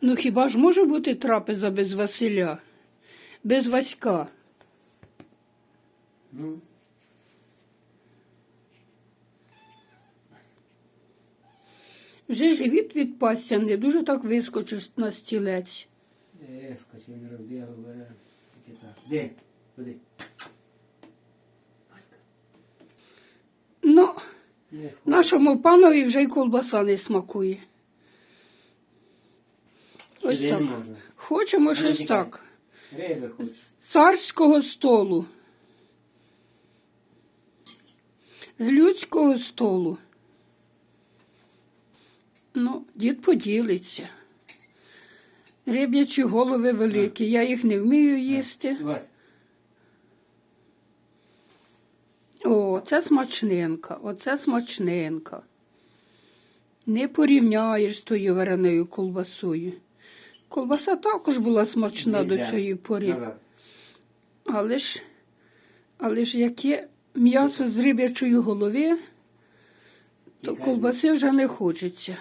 Ну хіба ж може бути трапеза без Василя? Без Васька? Ну, Вже живіт відпасся, не дуже так вискочиш на стілець. е, скачи, не розбігав, бере. Тільки так. Де? Куди? Ну, нашому панові вже й колбаса не смакує. Ось так. можна. Хочемо щось так. Риби хочу. Царського столу. З людського столу. Ну, дід поділиться. Риб'ячі голови великі, я їх не вмію їсти. О, це смачненька, оце смачненька. Не порівняєш з тою вареною колбасою. Колбаса також була смачна до цієї пори. Але ж, але ж яке м'ясо з риб'ячої голови, то колбаси вже не хочеться.